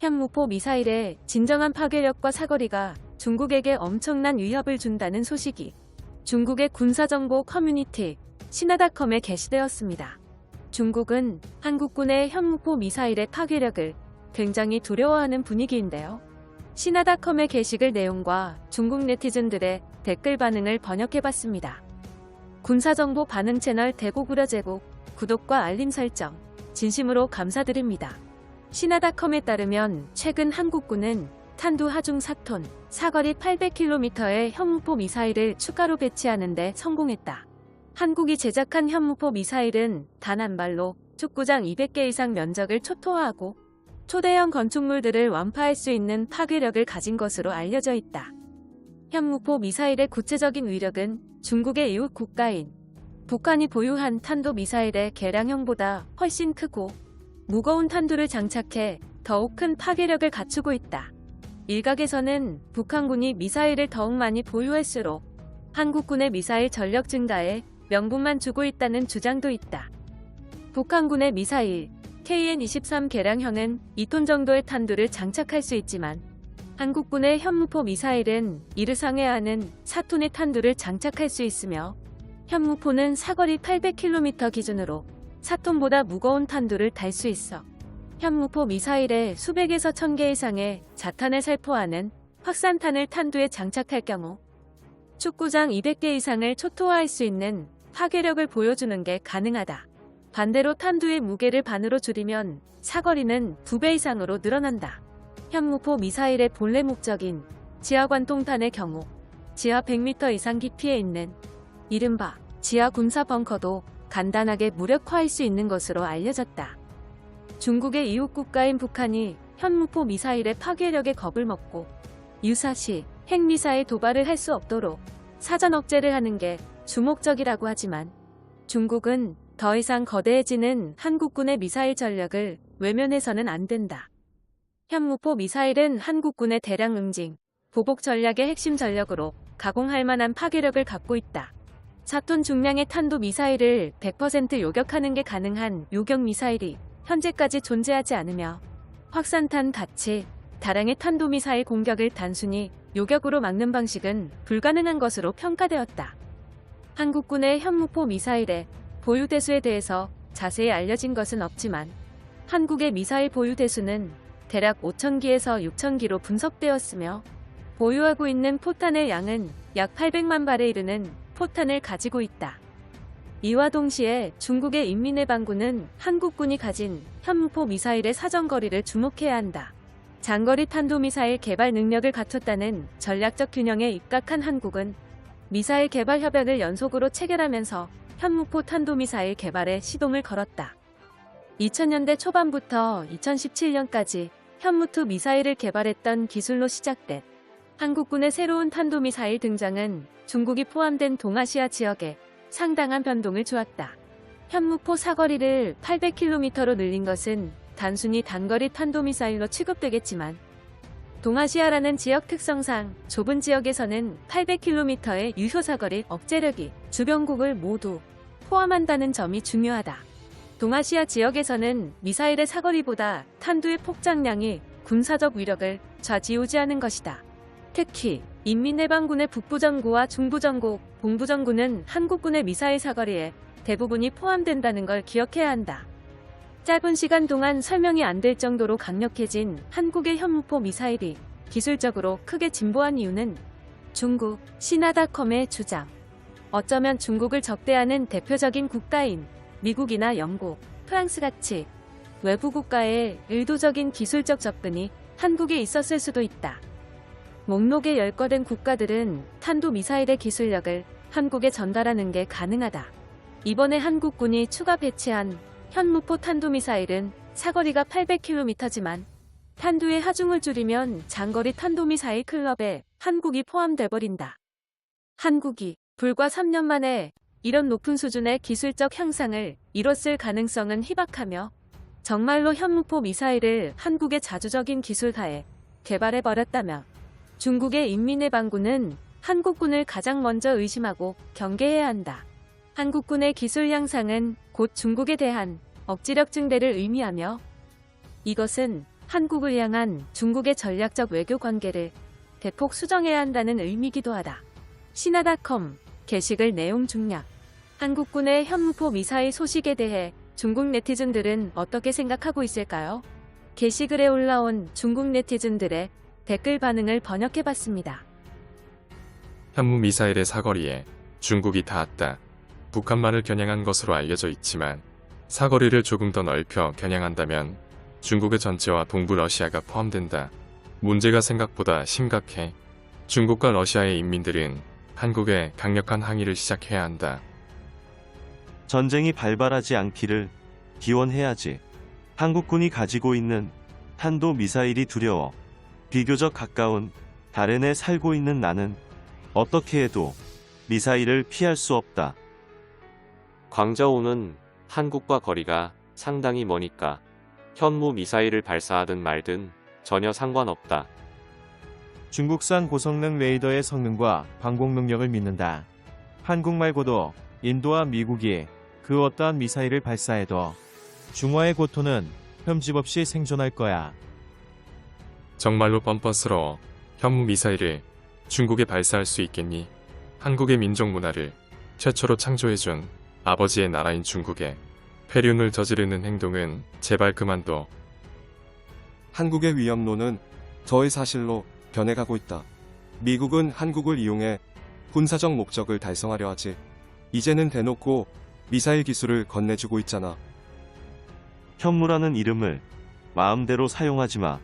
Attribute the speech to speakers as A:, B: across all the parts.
A: 현무포 미사일의 진정한 파괴력과 사거리가 중국에게 엄청난 위협을 준다는 소식이 중국의 군사정보 커뮤니티 신하닷컴에 게시되었습니다. 중국은 한국군의 현무포 미사일의 파괴력을 굉장히 두려워하는 분위기인데요. 신하닷컴의 게시글 내용과 중국 네티즌들의 댓글 반응을 번역해봤습니다. 군사정보 반응 채널 대고구려 제국 구독과 알림 설정 진심으로 감사드립니다. 신하닷컴에 따르면 최근 한국군은 탄두 하중 4톤, 사거리 800km의 현무포 미사일을 추가로 배치하는데 성공했다. 한국이 제작한 현무포 미사일은 단 한 발로 축구장 200개 이상 면적을 초토화하고 초대형 건축물들을 완파할 수 있는 파괴력을 가진 것으로 알려져 있다. 현무포 미사일의 구체적인 위력은 중국의 이웃 국가인 북한이 보유한 탄도 미사일의 개량형보다 훨씬 크고 무거운 탄두를 장착해 더욱 큰 파괴력을 갖추고 있다. 일각에서는 북한군이 미사일을 더욱 많이 보유할수록 한국군의 미사일 전력 증가에 명분만 주고 있다는 주장도 있다. 북한군의 미사일 KN-23 개량형은 2톤 정도의 탄두를 장착할 수 있지만 한국군의 현무포 미사일은 이를 상회하는 4톤의 탄두를 장착할 수 있으며 현무포는 사거리 800km 기준으로 4톤보다 무거운 탄두를 달 수 있어 현무포 미사일에 수백에서 천 개 이상의 자탄을 살포하는 확산탄을 탄두에 장착할 경우 축구장 200개 이상을 초토화할 수 있는 파괴력을 보여주는 게 가능하다. 반대로 탄두의 무게를 반으로 줄이면 사거리는 2배 이상으로 늘어난다. 현무포 미사일의 본래 목적인 지하관통탄의 경우 지하 100m 이상 깊이에 있는 이른바 지하 군사 벙커도 간단하게 무력화할 수 있는 것으로 알려졌다. 중국의 이웃 국가인 북한이 현무포 미사일의 파괴력에 겁을 먹고 유사시 핵미사일 도발을 할 수 없도록 사전 억제를 하는 게 주목적이라고 하지만 중국은 더 이상 거대해지는 한국군의 미사일 전력을 외면해서는 안 된다. 현무포 미사일은 한국군의 대량 응징, 보복 전략의 핵심 전력으로 가공할 만한 파괴력을 갖고 있다. 4톤 중량의 탄도 미사일을 100% 요격하는 게 가능한 요격 미사일이 현재까지 존재하지 않으며 확산탄 가치, 다량의 탄도미사일 공격을 단순히 요격으로 막는 방식은 불가능한 것으로 평가되었다. 한국군의 현무포 미사일의 보유 대수에 대해서 자세히 알려진 것은 없지만 한국의 미사일 보유 대수는 대략 5,000기에서 6,000기로 분석되었으며 보유하고 있는 포탄의 양은 약 800만 발에 이르는 포탄을 가지고 있다. 이와 동시에 중국의 인민의 방구는 한국군이 가진 현무포 미사일의 사정거리를 주목해야 한다. 장거리 탄도미사일 개발 능력을 갖췄다는 전략적 균형에 입각한 한국은 미사일 개발 협약을 연속으로 체결하면서 현무포 탄도미사일 개발에 시동을 걸었다. 2000년대 초반부터 2017년까지 현무투 미사일을 개발했던 기술로 시작된 한국군의 새로운 탄도미사일 등장은 중국이 포함된 동아시아 지역에 상당한 변동을 주었다. 현무포 사거리를 800km로 늘린 것은 단순히 단거리 탄도미사일로 취급되겠지만 동아시아라는 지역 특성상 좁은 지역에서는 800km의 유효사거리 억제력이 주변국을 모두 포함한다는 점이 중요하다. 동아시아 지역에서는 미사일의 사거리보다 탄두의 폭장량이 군사적 위력을 좌지우지하는 것이다. 특히 인민해방군의 북부전구와 중부전구, 동부전구는 한국군의 미사일 사거리에 대부분이 포함된다는 걸 기억해야 한다. 짧은 시간 동안 설명이 안 될 정도로 강력해진 한국의 현무포 미사일이 기술적으로 크게 진보한 이유는 중국 신하닷컴의 주장. 어쩌면 중국을 적대하는 대표적인 국가인 미국이나 영국, 프랑스 같이 외부 국가의 의도적인 기술적 접근이 한국에 있었을 수도 있다. 목록에 열거된 국가들은 탄도 미사일의 기술력을 한국에 전달하는 게 가능하다. 이번에 한국군이 추가 배치한 현무포 탄도미사일은 사거리가 800km지만 탄두의 하중을 줄이면 장거리 탄도미사일 클럽에 한국이 포함돼 버린다. 한국이 불과 3년 만에 이런 높은 수준의 기술적 향상을 이뤘을 가능성은 희박하며 정말로 현무포 미사일을 한국의 자주적인 기술하에 개발해 버렸다면 중국의 인민해방군은 한국군을 가장 먼저 의심하고 경계해야 한다. 한국군의 기술 향상은 곧 중국에 대한 억지력 증대를 의미하며 이것은 한국을 향한 중국의 전략적 외교 관계를 대폭 수정해야 한다는 의미기도 하다. 신하닷컴 게시글 내용 중략 한국군의 현무포 미사일 소식에 대해 중국 네티즌들은 어떻게 생각하고 있을까요? 게시글에 올라온 중국 네티즌들의 댓글 반응을 번역해봤습니다.
B: 현무 미사일의 사거리에 중국이 닿았다. 북한만을 겨냥한 것으로 알려져 있지만 사거리를 조금 더 넓혀 겨냥한다면 중국의 전체와 동부 러시아가 포함된다. 문제가 생각보다 심각해. 중국과 러시아의 인민들은 한국에 강력한 항의를 시작해야 한다.
C: 전쟁이 발발하지 않기를 기원해야지. 한국군이 가지고 있는 탄도 미사일이 두려워. 비교적 가까운 다른에 살고 있는 나는 어떻게 해도 미사일을 피할 수 없다.
D: 광저우는 한국과 거리가 상당히 머니까 현무 미사일을 발사하든 말든 전혀 상관없다.
E: 중국산 고성능 레이더의 성능과 방공 능력을 믿는다. 한국 말고도 인도와 미국이 그 어떠한 미사일을 발사해도 중화의 고토는 흠집 없이 생존할 거야.
B: 정말로 뻔뻔스러워. 현무 미사일을 중국에 발사할 수 있겠니? 한국의 민족 문화를 최초로 창조해준 아버지의 나라인 중국에 폐륜을 저지르는 행동은 제발 그만둬.
F: 한국의 위협론은 저의 사실로 변해가고 있다. 미국은 한국을 이용해 군사적 목적을 달성하려 하지. 이제는 대놓고 미사일 기술을 건네주고 있잖아.
C: 현무라는 이름을 마음대로 사용하지 마.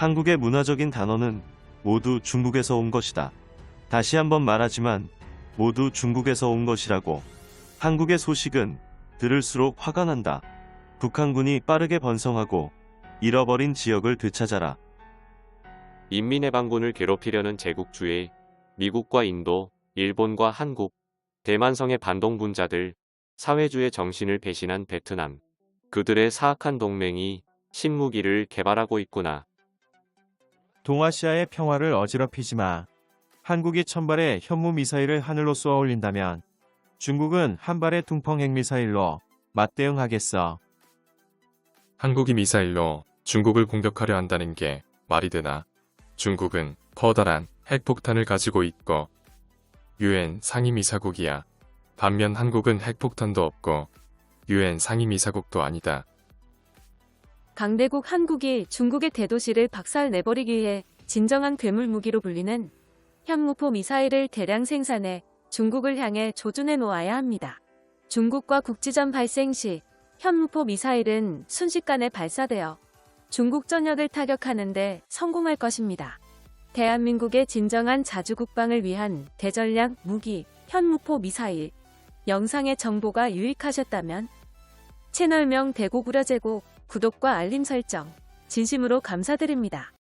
C: 한국의 문화적인 단어는 모두 중국에서 온 것이다. 다시 한번 말하지만 모두 중국에서 온 것이라고. 한국의 소식은 들을수록 화가 난다. 북한군이 빠르게 번성하고 잃어버린 지역을 되찾아라.
D: 인민해방군을 괴롭히려는 제국주의, 미국과 인도, 일본과 한국, 대만성의 반동분자들, 사회주의 정신을 배신한 베트남. 그들의 사악한 동맹이 신무기를 개발하고 있구나.
E: 동아시아의 평화를 어지럽히지 마. 한국이 천발의 현무 미사일을 하늘로 쏘아 올린다면 중국은 한 발의 둥펑 핵미사일로 맞대응하겠어.
B: 한국이 미사일로 중국을 공격하려 한다는 게 말이 되나? 중국은 커다란 핵폭탄을 가지고 있고 유엔 상임이사국이야. 반면 한국은 핵폭탄도 없고 유엔 상임이사국도 아니다.
A: 강대국 한국이 중국의 대도시를 박살내버리기 위해 진정한 괴물 무기로 불리는 현무포 미사일을 대량 생산해 중국을 향해 조준해 놓아야 합니다. 중국과 국지전 발생 시 현무포 미사일은 순식간에 발사되어 중국 전역을 타격하는데 성공할 것입니다. 대한민국의 진정한 자주국방을 위한 대전략 무기 현무포 미사일 영상의 정보가 유익하셨다면 채널명 대고구려제국 구독과 알림 설정 진심으로 감사드립니다.